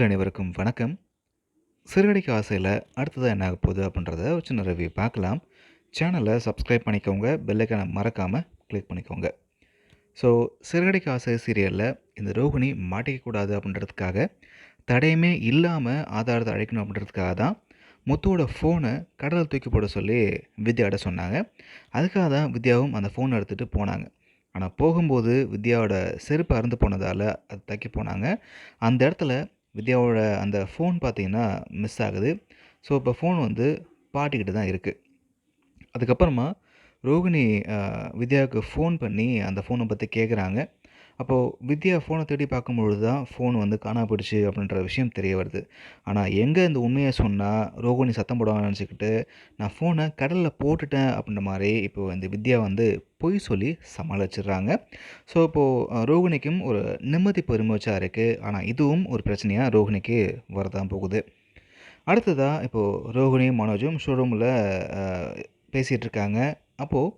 அனைவருக்கும் வணக்கம். சிறுகடிக்கு ஆசையில் அடுத்ததாக என்ன ஆக போகுது அப்படின்றத ஒரு சின்ன ரிவ்யூ பார்க்கலாம். சேனலை சப்ஸ்கிரைப் பண்ணிக்கோங்க. பெல்லைக்கான மறக்காமல் கிளிக் பண்ணிக்கோங்க. ஸோ சிறுகடிக்கு ஆசை சீரியலில் இந்த ரோகிணி மாட்டிக்கக்கூடாது அப்படின்றதுக்காக தடையுமே இல்லாமல் ஆதாரத்தை அழைக்கணும் அப்படின்றதுக்காக தான் முத்துவோட ஃபோனை கடலில் தூக்கி போட சொல்லி வித்யாட்ட சொன்னாங்க. அதுக்காக தான் வித்யாவும் அந்த ஃபோனை எடுத்துகிட்டு போனாங்க. ஆனால் போகும்போது வித்யாவோட செருப்பு அறுந்து போனதால் அது தக்கி போனாங்க. அந்த இடத்துல வித்யாவோட அந்த ஃபோன் பார்த்தீங்கன்னா மிஸ் ஆகுது. ஸோ இப்போ ஃபோன் வந்து பாட்டிக்கிட்ட தான் இருக்குது அதுக்கப்புறமா ரோகிணி வித்யாவுக்கு ஃபோன் பண்ணி அந்த ஃபோனை பற்றி கேட்குறாங்க அப்போது வித்யா ஃபோனை தேடி பார்க்கும்பொழுது தான் ஃபோன் வந்து காணா போயிடுச்சு அப்படின்ற விஷயம் தெரிய வருது. ஆனால் எங்கே இந்த உண்மையை சொன்னால் ரோகிணி சத்தம் போடுவாங்கன்னு நினச்சிக்கிட்டு நான் ஃபோனை கடலில் போட்டுட்டேன் அப்படின்ற மாதிரி இப்போ இந்த வித்யா வந்து பொய் சொல்லி சமாளிச்சிடுறாங்க. ஸோ இப்போது ரோகிணிக்கும் ஒரு நிம்மதி பெருமைச்சாக இருக்குது ஆனால் இதுவும் ஒரு பிரச்சனையாக ரோகிணிக்கு வரதான் போகுது. அடுத்ததாக இப்போது ரோகிணியும் மனோஜும் ஷோரூமில் பேசிகிட்டு இருக்காங்க. அப்போது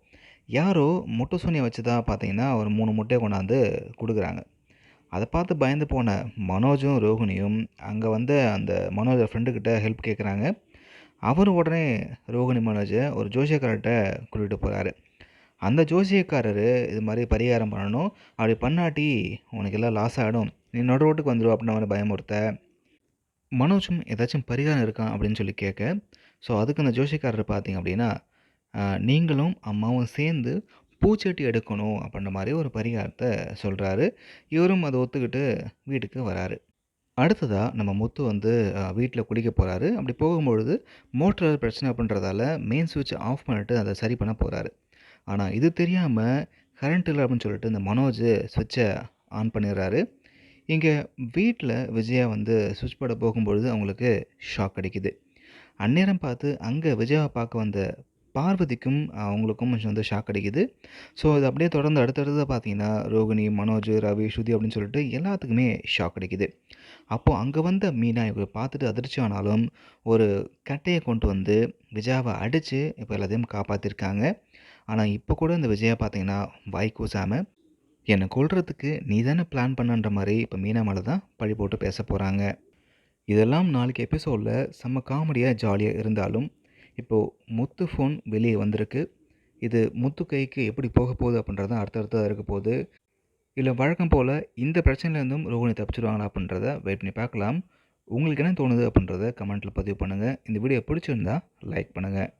யாரோ முட்டை சோனியை வச்சு தான் பார்த்தீங்கன்னா ஒரு மூணு முட்டையை கொண்டாந்து கொடுக்குறாங்க. அதை பார்த்து பயந்து போன மனோஜும் ரோகிணியும் அங்கே வந்து அந்த மனோஜ் ஃப்ரெண்டுக்கிட்ட ஹெல்ப் கேட்குறாங்க. அவர் உடனே ரோகிணி மனோஜை ஒரு ஜோசியக்காரர்கிட்ட கூட்டிகிட்டு போகிறாரு. அந்த ஜோசியக்காரர் இது மாதிரி பரிகாரம் பண்ணணும். அப்படி பண்ணாட்டி உனக்கு எல்லாம் லாஸ் ஆகிடும். நீ நடு ரோட்டுக்கு வந்துடும் அப்படின்னு அவனை பயமுறுத்த. மனோஜும் ஏதாச்சும் பரிகாரம் இருக்கான் அப்படின்னு சொல்லி கேட்க. ஸோ அதுக்கு அந்த ஜோசியக்காரர் பார்த்தீங்க அப்படின்னா நீங்களும் அம்மாவும் சேர்ந்து பூச்செட்டி எடுக்கணும் அப்படின்ற மாதிரி ஒரு பரிகாரத்தை சொல்கிறாரு இவரும் அதை ஒத்துக்கிட்டு வீட்டுக்கு வராரு. அடுத்ததாக நம்ம முத்து வந்து வீட்டில் குடிக்க போகிறாரு அப்படி போகும்பொழுது மோட்டர் பிரச்சனை அப்படின்றதால மெயின் சுவிட்ச் ஆஃப் பண்ணிட்டு அதை சரி பண்ண போகிறாரு ஆனால் இது தெரியாமல் கரண்ட் இல்லை அப்படின்னு சொல்லிட்டு இந்த மனோஜ் சுவிட்சை ஆன் பண்ணிடுறாரு. இங்கே வீட்டில் விஜயா வந்து சுவிட்ச் போட போகும்பொழுது அவங்களுக்கு ஷாக் அடிக்குது. அந்நேரம் பார்த்து அங்கே விஜயாவை பார்க்க வந்த பார்வதிக்கும் அவங்களுக்கும் கொஞ்சம் வந்து ஷாக் அடிக்குது. ஸோ அது அப்படியே தொடர்ந்து அடுத்தடுத்து பார்த்தீங்கன்னா ரோகிணி மனோஜ் ரவி ஸ்ருதி அப்படின்னு சொல்லிட்டு எல்லாத்துக்குமே ஷாக் அடிக்குது. அப்போது அங்கே வந்த மீனா இவரை பார்த்துட்டு அதிர்ச்சி ஆனாலும் ஒரு கட்டையை கொண்டு வந்து விஜயாவை அடித்து இப்போ எல்லாத்தையும் காப்பாற்றிருக்காங்க ஆனால் இப்போ கூட இந்த விஜயா பார்த்தீங்கன்னா வாய் கூசாமல் என்னை கொள்றதுக்கு நீ தானே பிளான் பண்ணன்ற மாதிரி இப்போ மீனா மேலே தான் பழி போட்டு பேச போகிறாங்க இதெல்லாம் நாளைக்கு எபிசோடில் செம்ம காமெடியாக ஜாலியாக இருந்தாலும் இப்போது முத்து ஃபோன் வெளியே வந்திருக்கு. இது முத்து கைக்கு எப்படி போக போகுது அப்படின்றத அடுத்தடுத்ததாக இருக்க போகுது. இல்லை வழக்கம் போல் இந்த பிரச்சனையிலேருந்தும் ரோகிணி தப்பிச்சிருவாங்களா அப்படின்றத வெயிட் பண்ணி பார்க்கலாம். உங்களுக்கு என்ன தோணுது அப்படின்றத கமெண்ட்டில் பதிவு பண்ணுங்கள் இந்த வீடியோ பிடிச்சிருந்தா லைக் பண்ணுங்கள்